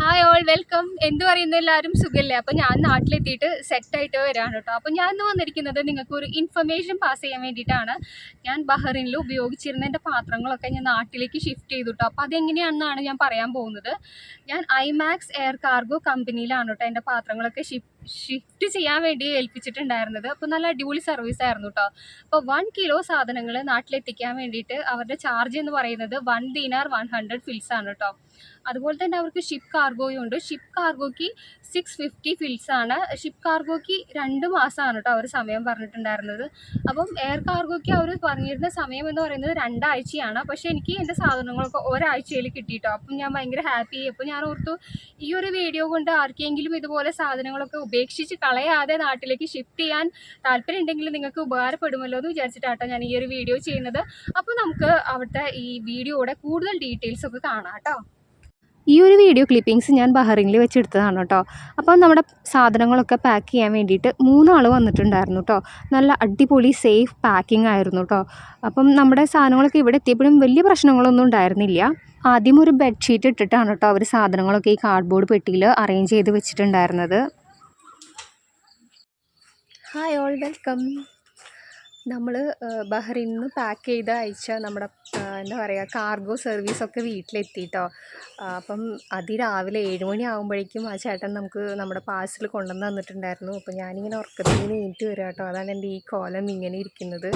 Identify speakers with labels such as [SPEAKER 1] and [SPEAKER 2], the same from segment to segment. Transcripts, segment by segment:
[SPEAKER 1] Hi all welcome എന്ത് പറയുന്നു എല്ലാവരും? സുഖല്ലേ? അപ്പോൾ ഞാൻ നാട്ടിലെത്തിയിട്ട് സെറ്റായിട്ട് വരാണ് കേട്ടോ. അപ്പോൾ ഞാൻ ഇന്ന് വന്നിരിക്കുന്നത് നിങ്ങൾക്ക് ഒരു ഇൻഫർമേഷൻ പാസ് ചെയ്യാൻ വേണ്ടിയിട്ടാണ്. ഞാൻ ബഹ്റിനിൽ ഉപയോഗിച്ചിരുന്ന എന്റെ പാത്രങ്ങളൊക്കെ ഞാൻ നാട്ടിലേക്ക് ഷിഫ്റ്റ് ചെയ്തു കേട്ടോ. അപ്പോൾ അതെങ്ങനെയാണെന്നാണ് ഞാൻ പറയാൻ പോകുന്നത്. ഞാൻ ഐമാക്സ് എയർ കാർഗോ കമ്പനിയിലാണ് കേട്ടോ എന്റെ പാത്രങ്ങളൊക്കെ ഷിഫ്റ്റ് ഷിഫ്റ്റ് ചെയ്യാൻ വേണ്ടി ഏൽപ്പിച്ചിട്ടുണ്ടായിരുന്നത്. അപ്പോൾ നല്ല അടിപൊളി സർവീസ് ആയിരുന്നു കേട്ടോ. അപ്പോൾ വൺ കിലോ സാധനങ്ങൾ നാട്ടിലെത്തിക്കാൻ വേണ്ടിയിട്ട് അവരുടെ ചാർജ് എന്ന് പറയുന്നത് one dinar one hundred fils ആണ് കേട്ടോ. അതുപോലെ തന്നെ അവർക്ക് ഷിപ്പ് കാർഗോയും ഉണ്ട് ഷിപ്പ് കാർഗോയ്ക്ക് സിക്സ് ഫിഫ്റ്റി ഫിൽസ് ആണ്. ഷിപ്പ് കാർഗോയ്ക്ക് രണ്ട് മാസമാണ് കേട്ടോ അവർ സമയം പറഞ്ഞിട്ടുണ്ടായിരുന്നത്. അപ്പം എയർ കാർഗോയ്ക്ക് അവർ പറഞ്ഞിരുന്ന സമയം എന്ന് പറയുന്നത് രണ്ടാഴ്ചയാണ്. പക്ഷേ എനിക്ക് എന്റെ സാധനങ്ങളൊക്കെ ഒരാഴ്ചയിൽ കിട്ടിയിട്ടോ. അപ്പം ഞാൻ ഭയങ്കര ഹാപ്പി അപ്പം ഞാൻ ഓർത്തു ഈ ഒരു വീഡിയോ കൊണ്ട് ആർക്കെങ്കിലും ഇതുപോലെ സാധനങ്ങളൊക്കെ ഉപേക്ഷിച്ച് കളയാതെ നാട്ടിലേക്ക് ഷിഫ്റ്റ് ചെയ്യാൻ താല്പര്യം ഉണ്ടെങ്കിൽ നിങ്ങൾക്ക് ഉപകാരപ്പെടുമല്ലോ എന്ന് വിചാരിച്ചിട്ടാട്ടോ ഞാൻ ഈ ഒരു വീഡിയോ ചെയ്യുന്നത്. അപ്പോൾ നമുക്ക് അവിടുത്തെ ഈ വീഡിയോയുടെ കൂടുതൽ ഡീറ്റെയിൽസ് ഒക്കെ കാണാം കേട്ടോ ഈ ഒരു വീഡിയോ ക്ലിപ്പിങ്സ് ഞാൻ ബഹറിനിൽ വെച്ചെടുത്തതാണ് കേട്ടോ അപ്പോൾ നമ്മുടെ സാധനങ്ങളൊക്കെ പാക്ക് ചെയ്യാൻ വേണ്ടിയിട്ട് മൂന്നാൾ വന്നിട്ടുണ്ടായിരുന്നു കേട്ടോ നല്ല അടിപൊളി സേഫ് പാക്കിംഗ് ആയിരുന്നു കേട്ടോ അപ്പം നമ്മുടെ സാധനങ്ങളൊക്കെ ഇവിടെ എത്തിയപ്പോഴും വലിയ പ്രശ്നങ്ങളൊന്നും ഉണ്ടായിരുന്നില്ല. ആദ്യം ഒരു ബെഡ്ഷീറ്റ് ഇട്ടിട്ടാണ് കേട്ടോ അവർ സാധനങ്ങളൊക്കെ ഈ കാർഡ്ബോർഡ് പെട്ടിയിൽ അറേഞ്ച് ചെയ്ത് വെച്ചിട്ടുണ്ടായിരുന്നത്. ഹായ് ഓൾ വെൽക്കം നമ്മൾ ബഹ്റിനിൽ നിന്ന് പാക്ക് ചെയ്ത് അയച്ച നമ്മുടെ എന്താ പറയുക കാർഗോ സർവീസൊക്കെ വീട്ടിലെത്തിയിട്ടോ അപ്പം അതിരാവിലെ ഏഴ് മണി ആകുമ്പോഴേക്കും ആ ചേട്ടൻ നമുക്ക് നമ്മുടെ പാഴ്സൽ കൊണ്ടുവന്ന് തന്നിട്ടുണ്ടായിരുന്നു. അപ്പം ഞാനിങ്ങനെ ഉറക്കത്തിൽ നിന്ന് എണീറ്റ് വരാം കേട്ടോ അതാണ് എന്റെ ഈ കോലം ഇങ്ങനെ ഇരിക്കുന്നത്.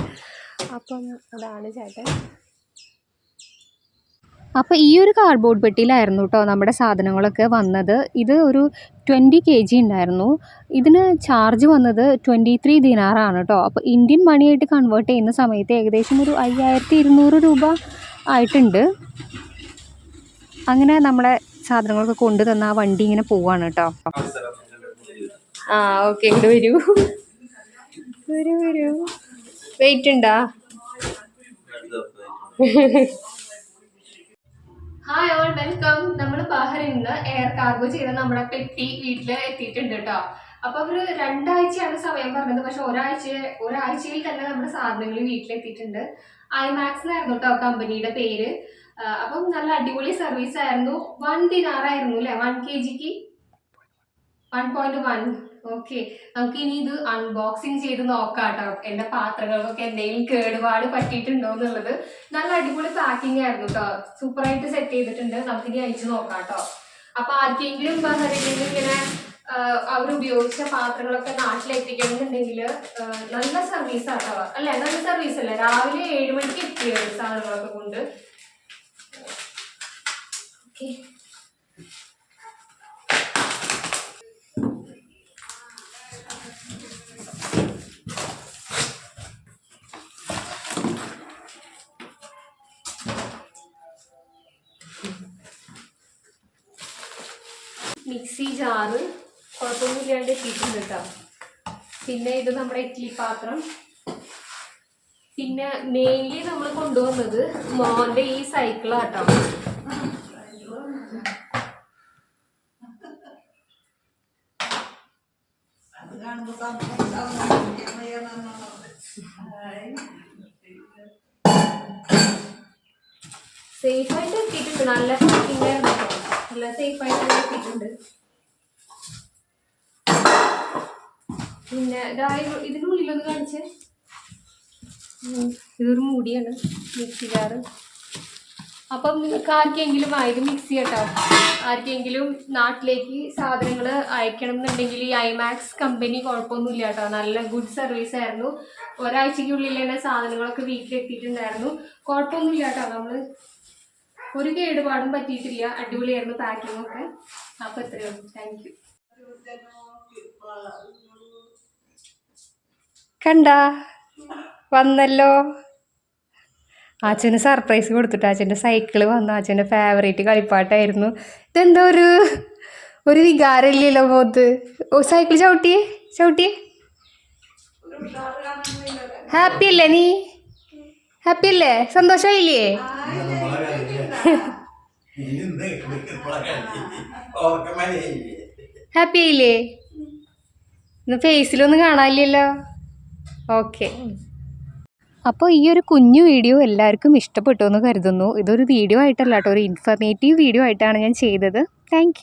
[SPEAKER 1] അപ്പം അതാണ് ചേട്ടൻ അപ്പോൾ ഈ ഒരു കാർഡ്ബോർഡ് പെട്ടിയിലായിരുന്നു കേട്ടോ നമ്മുടെ സാധനങ്ങളൊക്കെ വന്നത്. ഇത് ഒരു ട്വന്റി കെ ജി ഉണ്ടായിരുന്നു ഇതിന് ചാർജ് വന്നത് ട്വന്റി ത്രീ ദിനാറാണ് കേട്ടോ അപ്പോൾ ഇന്ത്യൻ മണിയായിട്ട് കൺവേർട്ട് ചെയ്യുന്ന സമയത്ത് ഏകദേശം ഒരു അയ്യായിരത്തി ഇരുന്നൂറ് രൂപ ആയിട്ടുണ്ട്. അങ്ങനെ നമ്മളെ സാധനങ്ങളൊക്കെ കൊണ്ടു തന്ന ആ വണ്ടി ഇങ്ങനെ പോവാണ് കേട്ടോ ആ ഓക്കെ ഇങ്ങോട്ട് വരൂ. വരൂ വരൂ. വെയിറ്റ് ഉണ്ടോ ഹായ് ഓൾ വെൽക്കം നമ്മൾ ബഹറിൽ നിന്ന് എയർ കാർഗോ ചെയ്ത നമ്മുടെ പെട്ടി വീട്ടിൽ എത്തിയിട്ടുണ്ട് കേട്ടോ അപ്പൊ അവർ രണ്ടാഴ്ചയാണ് സമയം പറഞ്ഞത്. പക്ഷെ ഒരാഴ്ച ഒരാഴ്ചയിൽ തന്നെ നമ്മുടെ സാധനങ്ങൾ വീട്ടിലെത്തിയിട്ടുണ്ട്. ഐമാക്സ് എന്നായിരുന്നു കേട്ടോ കമ്പനിയുടെ പേര്. അപ്പം നല്ല അടിപൊളി സർവീസ് ആയിരുന്നു. വൺ ദിനാറായിരുന്നു അല്ലേ വൺ കെ ജിക്ക് വൺ പോയിന്റ് വൺ ഓക്കെ നമുക്ക് ഇനി ഇത് അൺബോക്സിങ് ചെയ്ത് നോക്കാം കേട്ടോ എന്റെ പാത്രങ്ങൾക്കൊക്കെ എന്തെങ്കിലും കേടുപാട് പറ്റിയിട്ടുണ്ടോ എന്നുള്ളത്. നല്ല അടിപൊളി പാക്കിംഗ് ആയിരുന്നു കേട്ടോ സൂപ്പർ ആയിട്ട് സെറ്റ് ചെയ്തിട്ടുണ്ട്. നമുക്ക് ഇനി അയച്ചു നോക്കാം കേട്ടോ അപ്പൊ ആർക്കെങ്കിലും ബഹറിനിൽ ഇങ്ങനെ അവർ ഉപയോഗിച്ച പാത്രങ്ങളൊക്കെ നാട്ടിലെത്തിക്കണമെന്നുണ്ടെങ്കിൽ നല്ല സർവീസ് ആട്ടോ. അല്ലെ? നല്ല സർവീസ് അല്ലേ? രാവിലെ ഏഴ് മണിക്ക് എത്തിയ സാധനങ്ങളൊക്കെ കൊണ്ട്? ഓക്കെ മിക്സി ജാറ് കുഴപ്പമൊന്നുമില്ലാണ്ട് എത്തിയിട്ടുണ്ട് കേട്ടോ. പിന്നെ ഇത് നമ്മുടെ ഇഡ്ഡലി പാത്രം. പിന്നെ മെയിൻലി നമ്മൾ കൊണ്ടുവന്നത് മോന്റെ ഈ സൈക്കിളാട്ടോ സേഫായിട്ട് എത്തിയിട്ടുണ്ട് നല്ല പാക്കിംഗ് ആയിരുന്നു കേട്ടോ നല്ല സേഫ് ആയിട്ട് തന്നെ പിന്നെ ദാ ഉള്ളിലൊന്ന് കാണിച്ചേ. ഇതൊരു മൂടിയാണ് മിക്സി ജാറ്. അപ്പം നിങ്ങൾക്ക് ആർക്കെങ്കിലും ആയത് മിക്സി കേട്ടോ. ആർക്കെങ്കിലും നാട്ടിലേക്ക് സാധനങ്ങൾ അയക്കണം എന്നുണ്ടെങ്കിൽ ഈ ഐമാക്സ് കമ്പനി കുഴപ്പമൊന്നുമില്ല കേട്ടോ. നല്ല ഗുഡ് സർവീസ് ആയിരുന്നു. ഒരാഴ്ചയ്ക്കുള്ളിൽ തന്നെ സാധനങ്ങളൊക്കെ വീട്ടിലെത്തിയിട്ടുണ്ടായിരുന്നു. കുഴപ്പമൊന്നുമില്ല കേട്ടോ. നമ്മൾ ഒരു കേടുപാടും പറ്റിയിട്ടില്ല. അടിപൊളിയായിരുന്നു പാക്കിംഗ് ഒക്കെ. അപ്പൊ എത്രയോ താങ്ക് യു കണ്ട? വന്നല്ലോ. അച്ഛന് സർപ്രൈസ് കൊടുത്തിട്ട് അച്ഛന്റെ സൈക്കിൾ വന്നു. അച്ഛന്റെ ഫേവറേറ്റ് കളിപ്പാട്ടായിരുന്നു. ഇതെന്തോ ഒരു ഒരു വികാരമില്ലല്ലോ മോത്ത്. ഓ സൈക്കിൾ ചവിട്ടിയേ? ചവിട്ടിയേ? ഹാപ്പി അല്ലേ നീ? ഹാപ്പി അല്ലേ? സന്തോഷമായില്ലേ? ഹാപ്പി ആയില്ലേ ഇന്ന് ഫേസിലൊന്നും കാണാനില്ലല്ലോ. ഓക്കെ അപ്പോൾ ഈ ഒരു കുഞ്ഞു വീഡിയോ എല്ലാവർക്കും ഇഷ്ടപ്പെട്ടു എന്ന് കരുതുന്നു. ഇതൊരു വീഡിയോ ആയിട്ടല്ല കേട്ടോ ഒരു ഇൻഫർമേറ്റീവ് വീഡിയോ ആയിട്ടാണ് ഞാൻ ചെയ്തത്. താങ്ക്